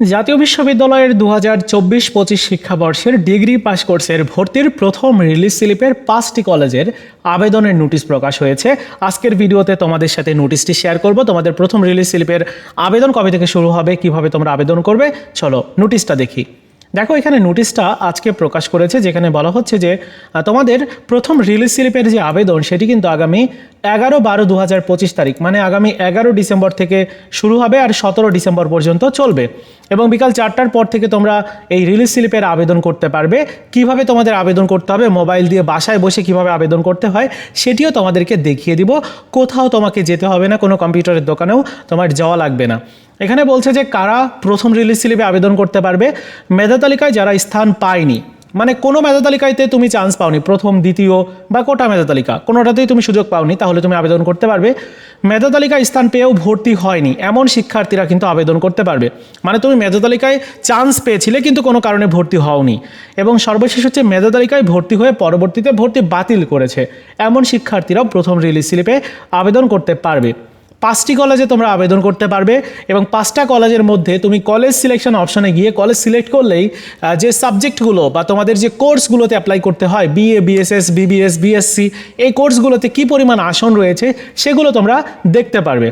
জাতীয় বিশ্ববিদ্যালয়ের দু হাজার চব্বিশ পঁচিশ শিক্ষাবর্ষের ডিগ্রি পাস কোর্সের ভর্তির প্রথম রিলিজ স্লিপের পাঁচটি কলেজের আবেদনের নোটিশ প্রকাশ হয়েছে। আজকের ভিডিওতে তোমাদের সাথে নোটিশটি শেয়ার করব। তোমাদের প্রথম রিলিজ স্লিপের আবেদন কবে থেকে শুরু হবে? কীভাবে তোমরা আবেদন করবে? চলো নোটিশটা দেখি। দেখো, এখানে নোটিশটা আজকে প্রকাশ করেছে, যেখানে বলা হচ্ছে যে তোমাদের প্রথম রিলিজ স্লিপের যে আবেদন, সেটি কিন্তু আগামী এগারো বারো দু হাজার পঁচিশ তারিখ মানে আগামী এগারো ডিসেম্বর থেকে শুরু হবে আর সতেরো ডিসেম্বর পর্যন্ত চলবে। এবং বিকাল চারটার পর থেকে তোমরা এই রিলিজ স্লিপের আবেদন করতে পারবে। কীভাবে তোমাদের আবেদন করতে হবে? মোবাইল দিয়ে বাসায় বসে কীভাবে আবেদন করতে হয়, সেটিও তোমাদেরকে দেখিয়ে দিব। কোথাও তোমাকে যেতে হবে না, কোনো কম্পিউটারের দোকানেও তোমার যাওয়া লাগবে না। এখানে বলছে যে কারা প্রথম রিলিজ স্লিপে আবেদন করতে পারবে। মেধা তালিকায় যারা স্থান পায়নি মানে কোনো মেধা তালিকাতে তুমি চান্স পাওনি, প্রথম, দ্বিতীয় বা কোটা মেধা তালিকা, কোনোটাতেই তুমি সুযোগ পাওনি, তাহলে তুমি আবেদন করতে পারবে। মেধা তালিকায় স্থান পেয়েও ভর্তি হয়নি, এমন শিক্ষার্থীরা কিন্তু আবেদন করতে পারবে। মানে তুমি মেধা তালিকায় চান্স পেয়েছিলে, কিন্তু কোনো কারণে ভর্তি হওনি। এবং সর্বশেষ হচ্ছে মেধা তালিকায় ভর্তি হয়ে পরবর্তীতে ভর্তি বাতিল করেছে। এমন শিক্ষার্থীরাও প্রথম রিলিজ স্লিপে আবেদন করতে পারবে। পাঁচটি কলেজে তোমরা আবেদন করতে পারবে এবং পাঁচটা কলেজের মধ্যে তুমি কলেজ সিলেকশন অপশানে গিয়ে কলেজ সিলেক্ট করলেই যে সাবজেক্টগুলো বা তোমাদের যে কোর্সগুলোতে অ্যাপ্লাই করতে হয় বিএ বিএসএস বিবিএস বিএসসি এই কোর্সগুলোতে কি পরিমাণ আসন রয়েছে সেগুলো তোমরা দেখতে পারবে।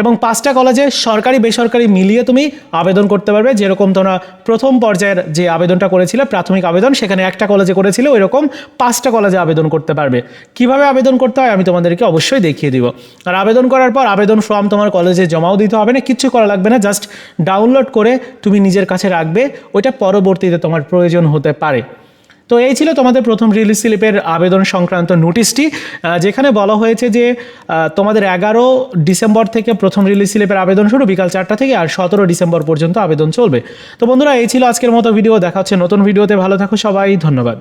এবং পাঁচটা কলেজে সরকারি বেসরকারি মিলিয়ে তুমি আবেদন করতে পারবে। যেরকম তোমরা প্রথম পর্যায়ের যে আবেদনটা করেছিলে, প্রাথমিক আবেদন, সেখানে একটা কলেজে করেছিলে ওই রকম পাঁচটা কলেজে আবেদন করতে পারবে। কীভাবে আবেদন করতে হয় আমি তোমাদেরকে অবশ্যই দেখিয়ে দিব। আর আবেদন করার পর আবেদন ফর্ম তোমার কলেজে জমাও দিতে হবে না, কিচ্ছু করা লাগবে না জাস্ট ডাউনলোড করে তুমি নিজের কাছে রাখবে, ওইটা পরবর্তীতে তোমার প্রয়োজন হতে পারে। তো এই ছিল তোমাদের প্রথম রিলিজ স্লিপের আবেদন সংক্রান্ত নোটিশটি যেখানে বলা হয়েছে যে তোমাদের এগারো ডিসেম্বর থেকে প্রথম রিলিজ স্লিপের আবেদন শুরু বিকাল চারটা থেকে আর সতেরো ডিসেম্বর পর্যন্ত আবেদন চলবে। তো বন্ধুরা, এই ছিল আজকের মতো ভিডিও দেখা হচ্ছে নতুন ভিডিওতে ভালো থাকো সবাই। ধন্যবাদ।